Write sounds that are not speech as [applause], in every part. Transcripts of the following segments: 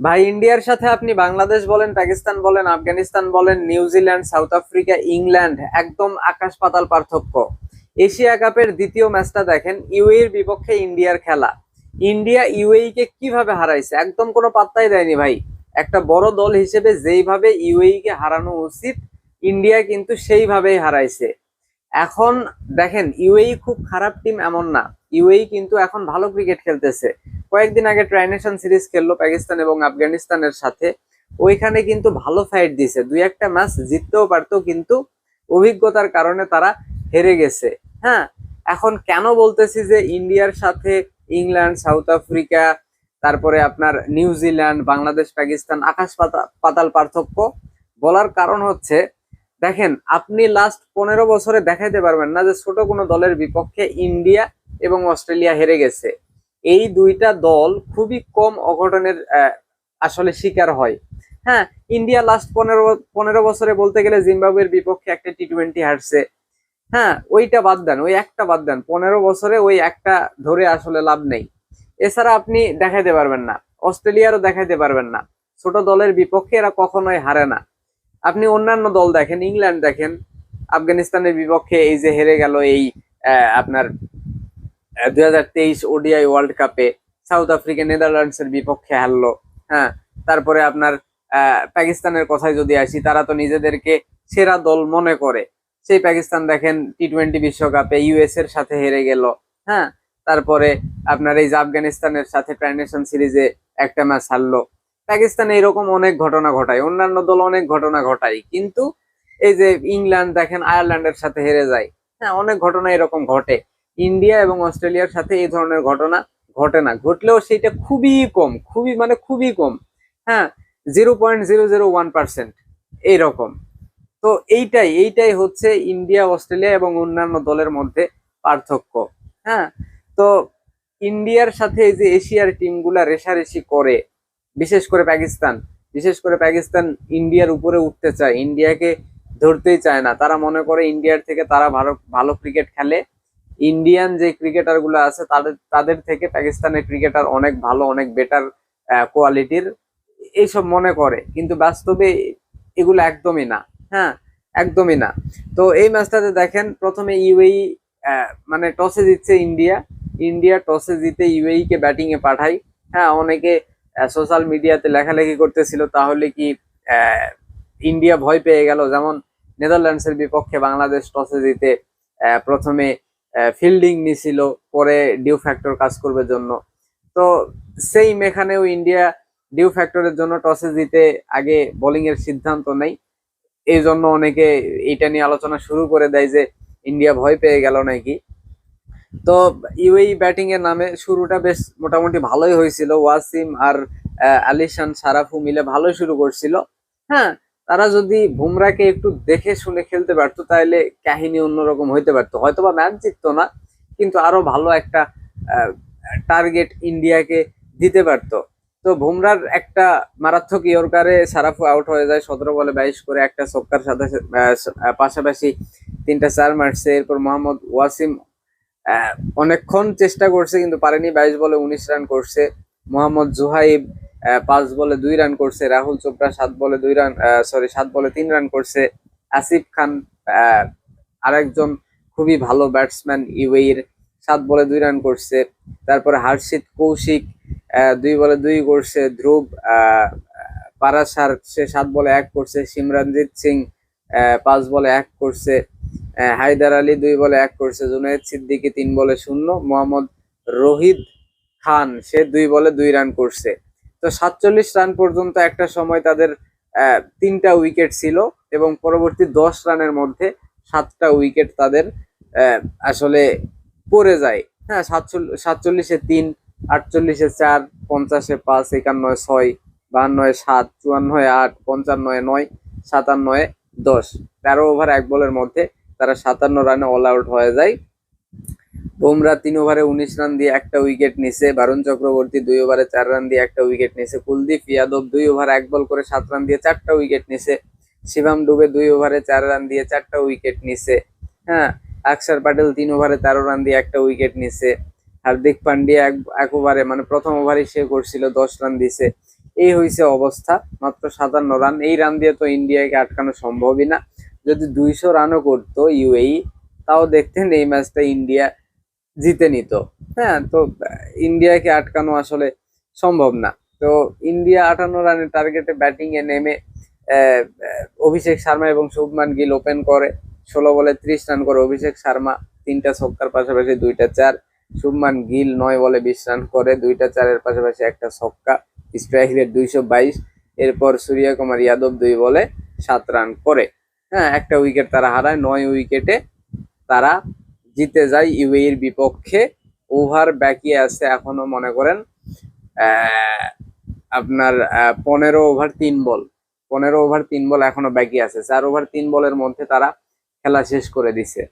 ভাই, ইন্ডিয়ার সাথে আপনি বাংলাদেশ বলেন, পাকিস্তান বলেন, আফগানিস্তান বলেন নিউজিল্যান্ড সাউথ আফ্রিকা, ইংল্যান্ড, একদম আকাশ পাতাল পার্থক্য। এশিয়া কাপের দ্বিতীয় ম্যাচটা দেখেন ইউএর বিপক্ষে ইন্ডিয়ার খেলা। ইন্ডিয়া ইউএই কে কীভাবে হারাইছে? একদম কোনো পাত্তাই দেয়নি ভাই। একটা বড় দল হিসেবে যেইভাবে ইউএই কে হারানো উচিত, ইন্ডিয়া কিন্তু সেইভাবেই হারাইছে। এখন দেখেন, ইউএই খুব খারাপ টিম এমন না। ইউএই কিন্তু এখন ভালো ক্রিকেট খেলতেছে। কয়েকদিন আগে ট্রাইনেশন সিরিজ খেললো পাকিস্তান এবং আফগানিস্তানের সাথে। ওইখানে কিন্তু ভালো ফাইট দিছে। দুই একটা ম্যাচ জিততেও পারতো, কিন্তু অভিজ্ঞতার কারণে তারা হেরে গেছে। হ্যাঁ এখন কেন বলতেছি যে ইন্ডিয়ার সাথে ইংল্যান্ড, সাউথ আফ্রিকা, তারপরে আপনার নিউজিল্যান্ড বাংলাদেশ, পাকিস্তান, আকাশ পাতা- পাতাল পার্থক্য বলার কারণ হচ্ছে, দেখেন, আপনি লাস্ট পনেরো বছরে দেখাইতে পারবেন না যে ছোট কোনো দলের বিপক্ষে ইন্ডিয়া এবং অস্ট্রেলিয়া হেরে গেছে। এই দুইটা দল খুবই কম অঘটনের আসলে শিকার হয়। হ্যাঁ ইন্ডিয়া লাস্ট পনেরো পনেরো বছরে বলতে গেলে জিম্বাবুয়ের বিপক্ষে একটা টি টোয়েন্টি হারছে। হ্যাঁ ওইটা বাদ দেন, ওই একটা বাদ দেন। পনেরো বছরে ওই একটা ধরে আসলে লাভ নেই। এছাড়া আপনি দেখাইতে পারবেন না, অস্ট্রেলিয়ারও দেখাইতে পারবেন না। ছোট দলের বিপক্ষে এরা কখনোই হারে না। আপনি অন্যান্য দল দেখেন, ইংল্যান্ড দেখেন, আফগানিস্তানের বিপক্ষে এই যে হেরে গেল এই আপনার দুই হাজার তেইশ ওডিআই ওয়ার্ল্ড কাপে সাউথ আফ্রিকা নেদারল্যান্ডস এর বিপক্ষে হারলো হ্যাঁ। তারপরে আপনার পাকিস্তানের কথায় যদি আসি, তারা তো নিজেদেরকে সেরা দল মনে করে। সেই পাকিস্তান দেখেন টি টোয়েন্টি বিশ্বকাপে ইউএস এর সাথে হেরে গেল হ্যাঁ। তারপরে আপনার এই যে আফগানিস্তানের সাথে ট্রাইনেশন সিরিজে একটা ম্যাচ হারলো। পাকিস্তান এইরকম অনেক ঘটনা ঘটায়, অন্যান্য দল অনেক ঘটনা ঘটায়, কিন্তু এই যে ইংল্যান্ড দেখেন, আয়ারল্যান্ডের সাথে হেরে যায় হ্যাঁ অনেক ঘটনা এরকম ঘটে। ইন্ডিয়া এবং অস্ট্রেলিয়ার সাথে এই ধরনের ঘটনা ঘটে না। ঘটলেও সেটা খুবই কম, খুবই মানে খুবই কম। হ্যাঁ zero point zero zero one percent এইরকম। তো এইটাই এইটাই হচ্ছে ইন্ডিয়া, অস্ট্রেলিয়া এবং অন্যান্য দলের মধ্যে পার্থক্য। হ্যাঁ তো ইন্ডিয়ার সাথে যে এশিয়ার টিমগুলা রেশারেশি করে, বিশেষ করে পাকিস্তান, বিশেষ করে পাকিস্তান ইন্ডিয়ার উপরে উঠতে চায়, ইন্ডিয়াকে ধরতেই চায় না। তারা মনে করে ইন্ডিয়ার থেকে তারা ভালো ভালো ক্রিকেট খেলে ইন্ডিয়ান যে ক্রিকেটারগুলো আছে, তাদের তাদের থেকে পাকিস্তানের ক্রিকেটার অনেক ভালো, অনেক বেটার কোয়ালিটির এইসব মনে করে, কিন্তু বাস্তবে এগুলো একদমই না। হ্যাঁ একদমই না। তো এই ম্যাচটাতে দেখেন, প্রথমে ইউএই মানে টসে জিতছে ইন্ডিয়া ইন্ডিয়া টসে জিতে ইউএই কে ব্যাটিং এ পাঠাই হ্যাঁ অনেকে সোশ্যাল মিডিয়াতে লেখালেখি করতেছিল, তাহলে কি ইন্ডিয়া ভয় পেয়ে গেল। যেমন নেদারল্যান্ডসের বিপক্ষে বাংলাদেশ টসে জিতে প্রথমে ফিল্ডিং নিছিল পরে ডিউ ফ্যাক্টর কাজ করবে জন্য। তো সেইম এখানেও ইন্ডিয়া ডিউ ফ্যাক্টরের জন্য টসে জিতে আগে বোলিং এর সিদ্ধান্ত নেই। এই জন্য অনেকে এটা নিয়ে আলোচনা শুরু করে দেয় যে ইন্ডিয়া ভয় পেয়ে গেল নাকি। তো ইউএই ব্যাটিং এর নামে শুরুটা বেশ মোটামুটি ভালোই হয়েছিল। ওয়াসিম আর আলিশান, সারাফু মিলে ভালোই শুরু করছিল। হ্যাঁ তারা যদি বুমরাকে একটু দেখে শুনে খেলতে পারতো, তাহলে কাহিনী অন্যরকম হইতে পারতো। হয়তো বা ম্যাচ জিততো না, কিন্তু আরও ভালো একটা টার্গেট ইন্ডিয়াকে দিতে পারতো। তো বুমরার একটা মারাত্মক ইয়র্কারে সারাফু আউট হয়ে যায়, সতেরো বলে বাইশ করে একটা ছক্কার সাথে পাশাপাশি তিনটা চার মারছে। এরপর মোহাম্মদ ওয়াসিম অনেকক্ষণ চেষ্টা করছে, কিন্তু পারেনি। বাইশ বলে উনিশ রান করছে। মোহাম্মদ জুহাইব পাঁচ বলে দুই রান করছে, রাহুল চোপড়া সাত বলে দুই রান সরি সাত বলে তিন রান করছে। আসিফ খান আরেকজন খুবই ভালো ব্যাটসম্যান ইউএইর, সাত বলে দুই রান করছে। তারপরে হর্ষিত কৌশিক দুই বলে দুই করছে। ধ্রুব পারাসার সে সাত বলে এক করছে। সিমরনজিৎ সিং পাঁচ বলে এক করছে। হায়দার আলী দুই বলে এক করছে। জুনায়েদ সিদ্দিকি তিন বলে শূন্য। মোহাম্মদ রোহিত খান, সে দুই বলে দুই রান করছে। তো সাতচল্লিশ রান পর্যন্ত একটা সময় তাদের তিনটা উইকেট ছিল এবং পরবর্তী দশ রানের মধ্যে সাতটা উইকেট তাদের আসলে পড়ে যায়। হ্যাঁ সাতচল্লিশ সাতচল্লিশে তিন, আটচল্লিশে চার, পঞ্চাশে পাঁচ, একান্নয় ছয়, বাহান্নয় সাত, চুয়ান্নয় আট, পঞ্চান্নয় নয়, সাতান্নয় দশ। তেরো ওভার এক বলের মধ্যে তারা সাতান্ন রানে অল আউট হয়ে যায়। বুমরা তিন ওভারে উনিশ রান দিয়ে একটা উইকেট নিছে। বারুণ চক্রবর্তী দুই ওভারে চার রান দিয়ে একটা উইকেট নিছে। কুলদীপ ইয়াদব দুই ওভার এক বল করে সাত রান দিয়ে চারটা উইকেট নিছে। শিবাম ডুবে দুই ওভারে চার রান দিয়ে চারটা উইকেট নিছে। হ্যাঁ আকসার প্যাটেল তিন ওভারে তেরো রান দিয়ে একটা উইকেট নিছে। হার্দিক পান্ডিয়া এক ওভারে মানে প্রথম ওভারে সে করছিল, দশ রান দিছে। এই হয়েছে অবস্থা, মাত্র সাতান্ন রান। এই রান দিয়ে তো ইন্ডিয়াকে আটকানো সম্ভবই না। যদি দুইশো রানও করতো ইউএই, তাও দেখতেন এই ম্যাচটা ইন্ডিয়া জিতে নিত। হ্যাঁ তো ইন্ডিয়াকে আটকানো আসলে সম্ভব না। তো ইন্ডিয়া আটান্ন রানের টার্গেটে ব্যাটিংয়ে নেমে অভিষেক শর্মা এবং শুভমান গিল ওপেন করে। ষোলো বলে ত্রিশ রান করে অভিষেক শর্মা, তিনটা ছক্কার পাশাপাশি দুইটা চার। শুভমান গিল নয় বলে বিশ রান করে, দুইটা চারের পাশাপাশি একটা ছক্কা। স্ট্রাইক রেট দুইশো বাইশ। এরপর সূর্য কুমার যাদব দুই বলে সাত রান করে। হ্যাঁ একটা উইকেট তারা হারায়, নয় উইকেটে তারা জিতে যায় ইউএর বিপক্ষে। ওভার বাকি আছে এখনও, মনে করেন আপনার পনেরো ওভার তিন বল। পনেরো ওভার তিন বল এখনও বাকি আছে। চার ওভার তিন বলের মধ্যে তারা খেলা শেষ করে দিছে।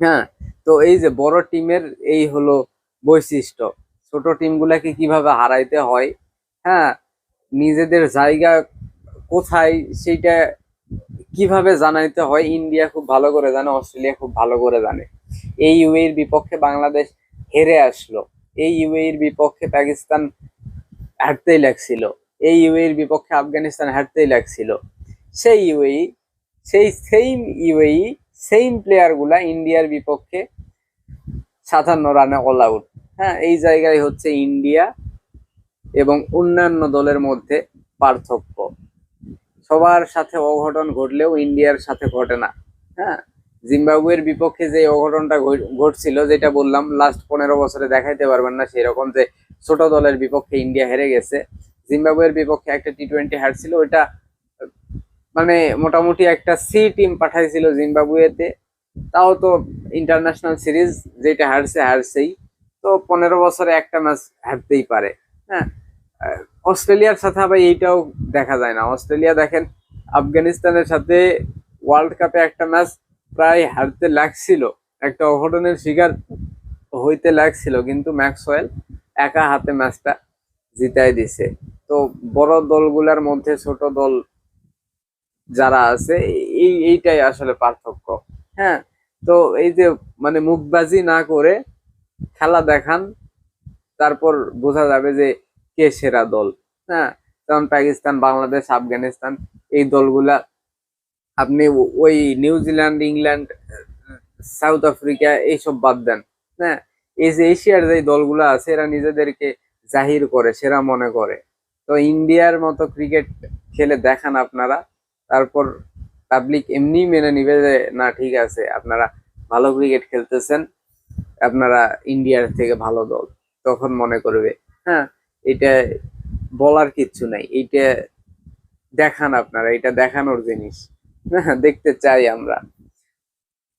হ্যাঁ তো এই যে বড় টিমের এই হলো বৈশিষ্ট্য। ছোট টিমগুলাকে কীভাবে হারাইতে হয়? হ্যাঁ নিজেদের জায়গা কোথায়, সেইটা কীভাবে জানাইতে হয় ইন্ডিয়া খুব ভালো করে জানে, অস্ট্রেলিয়া খুব ভালো করে জানে। এই ইউএর বিপক্ষে বাংলাদেশ হেরে আসলো। এই ইউএর বিপক্ষে পাকিস্তান হারতেই লাগছিল। এই ইউএর বিপক্ষে আফগানিস্তান হারতেই লাগছিল। সেই ইউএই, সেই সেম ইউএই সেম প্লেয়ারগুলা ইন্ডিয়ার বিপক্ষে সাতান্ন রানে অল আউট হ্যাঁ এই জায়গায় হচ্ছে ইন্ডিয়া এবং অন্যান্য দলের মধ্যে পার্থক্য। সবার সাথে অঘটন ঘটলেও ইন্ডিয়ার সাথে ঘটে না। হ্যাঁ? জিম্বাবুয়ের বিপক্ষে যে অঘটনটা ঘট- ঘটছিল, যেটা বললাম লাস্ট পনেরো বছরে দেখাইতে পারবেন না সেরকম যে ছোট দলের বিপক্ষে ইন্ডিয়া হেরে গেছে। জিম্বাবুয়ের বিপক্ষে একটা টি টোয়েন্টি হারছিল ওইটা মানে মোটামুটি একটা সি টিম পাঠাইছিল জিম্বাবুয়েতে। তাও তো ইন্টারন্যাশনাল সিরিজ যেটা হারছে, হারছেই। তো পনেরো বছরে একটা ম্যাচ হারতেই পারে। হ্যাঁ? অস্ট্রেলিয়ার সাথে আবার এইটাও দেখা যায় না। অস্ট্রেলিয়া দেখেন, আফগানিস্তানের সাথে ওয়ার্ল্ড কাপে একটা ম্যাচ প্রায় হারতে লাগছিল। একটা অঘটনের শিকার হইতে লাগছিল, কিন্তু ম্যাক্সওয়েল একা হাতে ম্যাচটা জিতাই দিছে। তো বড় দলগুলোর মধ্যে ছোট দল যারা আছে, এই, এইটাই আসলে পার্থক্য। হ্যাঁ তো এই যে মানে মুখবাজি না করে খেলা দেখান, তারপর বোঝা যাবে যে কে সেরা দল? হ্যাঁ যেমন পাকিস্তান, বাংলাদেশ, আফগানিস্তান, এই দলগুলা আপনি ওই নিউজিল্যান্ড ইংল্যান্ড, সাউথ আফ্রিকা এইসব বাদ দেন। হ্যাঁ এই যে এশিয়ার যে দলগুলো আছে, এরা নিজেদেরকে জাহির করে, সেরা মনে করে। তো ইন্ডিয়ার মতো ক্রিকেট খেলে দেখান আপনারা, তারপর পাবলিক এমনি মেনে নিবে যে, না, ঠিক আছে, আপনারা ভালো ক্রিকেট খেলতেছেন, আপনারা ইন্ডিয়ার থেকে ভালো দল। তখন মনে করবে। হ্যাঁ এটা বলার কিচ্ছু নাই এইটা দেখান আপনারা এটা দেখানোর জিনিস। [laughs] দেখতে চাই আমরা।